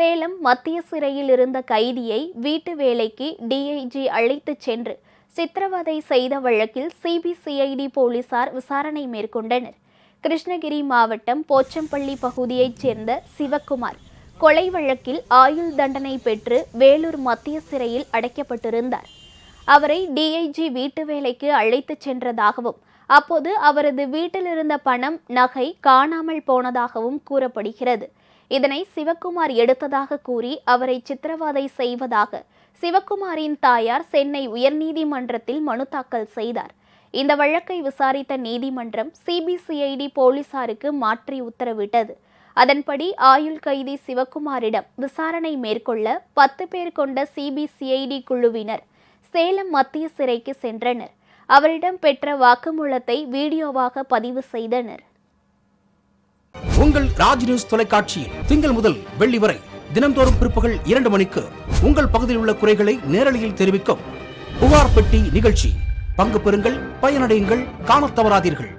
சேலம் மத்திய சிறையில் இருந்த கைதியை வீட்டு வேலைக்கு டிஐஜி அழைத்துச் சென்று சித்திரவதை செய்த வழக்கில் சிபிசிஐடி போலீசார் விசாரணை மேற்கொண்டனர். கிருஷ்ணகிரி மாவட்டம் போச்சம்பள்ளி பகுதியைச் சேர்ந்த சிவக்குமார் கொலை வழக்கில் ஆயுள் தண்டனை பெற்று வேலூர் மத்திய சிறையில் அடைக்கப்பட்டிருந்தார். அவரை டிஐஜி வீட்டு வேலைக்கு அழைத்துச் சென்றதாகவும் அப்போது அவரது வீட்டில் இருந்த பணம் நகை காணாமல் போனதாகவும் கூறப்படுகிறது. இதனை சிவக்குமார் எடுத்ததாக கூறி அவரை சித்திரவதை செய்வதாக சிவக்குமாரின் தாயார் சென்னை உயர்நீதிமன்றத்தில் மனு தாக்கல் செய்தார். இந்த வழக்கை விசாரித்த நீதிமன்றம் சிபிசிஐடி போலீசாருக்கு மாற்றி உத்தரவிட்டது. அதன்படி ஆயுள் கைதி சிவக்குமாரிடம் விசாரணை மேற்கொள்ள பத்து பேர் கொண்ட சிபிசிஐடி குழுவினர் சேலம் மத்திய சிறைக்கு சென்றனர். அவரிடம் பெற்ற வாக்குமூலத்தை வீடியோவாக பதிவு செய்தனர். உங்கள் ராஜ் நியூஸ் தொலைக்காட்சியில் திங்கள் முதல் வெள்ளி வரை தினம்தோறும் பிற்பகல் இரண்டு மணிக்கு உங்கள் பகுதியில் உள்ள குறைகளை நேரலையில் தெரிவிக்கும் புகார் பெட்டி நிகழ்ச்சி. பங்கு பெறுங்கள் பயனடையுங்கள் காணத் தவறாதீர்கள்.